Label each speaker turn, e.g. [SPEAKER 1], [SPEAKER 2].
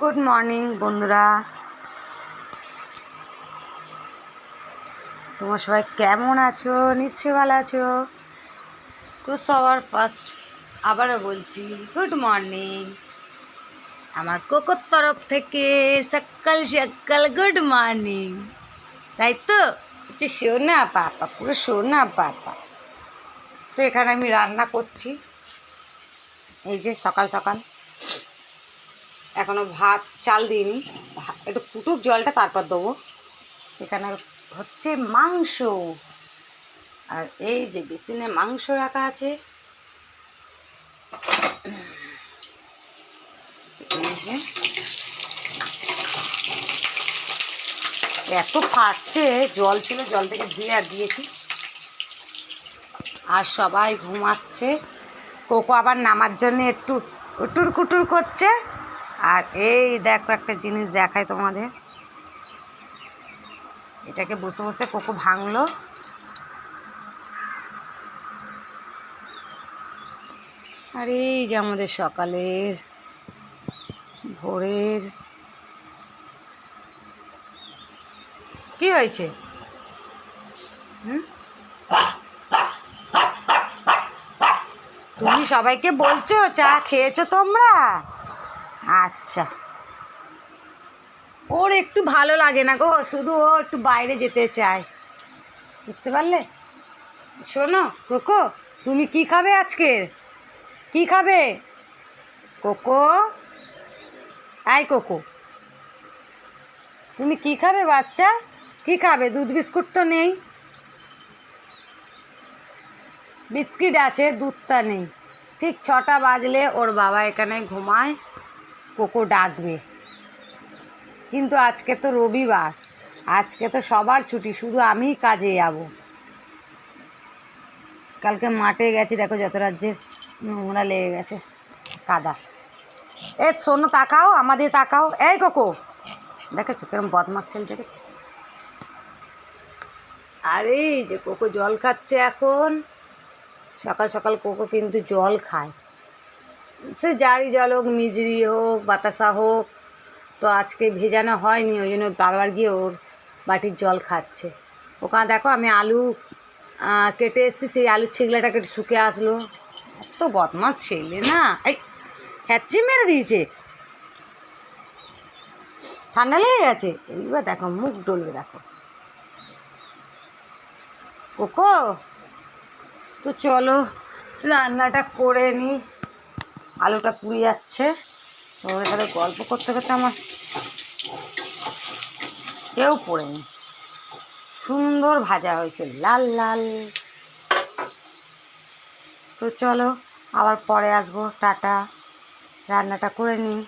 [SPEAKER 1] Good morning বন্ধুরা। তোমরা সবাই কেমন আছো? নিশ্চয়ই ভালো আছো? তো সবার ফার্স্ট আবারও বলছি গুড মর্নিং আমার কোকোর তরফ থেকে সকাল সকাল গুড মর্নিং তাই তো? হচ্ছে সোনা পাপা, পুরো সোনা পাপা। তো এখানে আমি রান্না করছি। এই যে সকাল সকাল। এখনও ভাত, চাল দিইনি। একটু ফুটুক জলটা, তারপর দেবো। এখানে হচ্ছে মাংস। আর এই যে বেসিনে মাংস রাখা আছে। এত ফাটছে, জল ছিল, জল থেকে ধুয়ে আর দিয়েছি। আর সবাই ঘুমাচ্ছে। কোকো আবার নামার জন্য একটু উটুর কুটুর করছে। আর এই দেখো একটা জিনিস দেখায় তোমাদের। এটাকে বসে বসে কোকো ভাঙলো। আর এই যে আমাদের সকালের ভোরের কি হয়েছে? তুমি সবাইকে বলছো, চা খেয়েছো তোমরা? আচ্ছা। ওর একটু ভালো লাগে না গো, শুধু ও একটু বাইরে যেতে চায়। বুঝতে পারলে? শোনো, কোকো, তুমি কি খাবে আজকে কি খাবে? কোকো? আই কোকো। তুমি কি খাবে বাচ্চা? কি খাবে? দুধ বিস্কুট তো নেই। বিস্কিট আছে, দুধটা নেই। ঠিক ছটা বাজলে ওর বাবা এখানে ঘুমায়। কোকো ডাকবে। কিন্তু আজকে তো রবিবার, আজকে তো সবার ছুটি, শুধু আমিই কাজে যাব। কালকে মাঠে গেছি, দেখো যত রাজ্যের নোংরা লেগে গেছে, কাদা। এ শোনো তাকাও, আমাদের তাকাও। এই কোকো, দেখেছ কিরম বদমাস ছেলে দেখেছ? আরে যে কোকো জল খাচ্ছে এখন। সকাল সকাল কোকো কিন্তু জল খায়। সে জারি জল হোক মিজরি হোক, বাতাসা হোক, তো আজকে ভেজানো হয়নি, ওই জন্য বারবার গিয়ে ওর বাটির জল খাচ্ছে। ওখানে দেখো আমি আলু কেটে এসেছি, সেই আলুর ছিগলাটা কেটে শুকে আসলো। এত বদমাস ছেলে, না? এই হ্যাচি মেরে দিয়েছে। ঠান্ডা লেগে গেছে। এইবার দেখো, মুখ ডলবে দেখো। কোকো তো চলো, রান্নাটা করে নিই আলুটা পুড়ে যাচ্ছে। তোমাদের সাথে গল্প করতে করতে আমার কেউ পড়েনি। সুন্দর ভাজা হয়েছে, লাল লাল। তো চলো, আবার পরে আসব। টাটা। রান্নাটা করে নিই।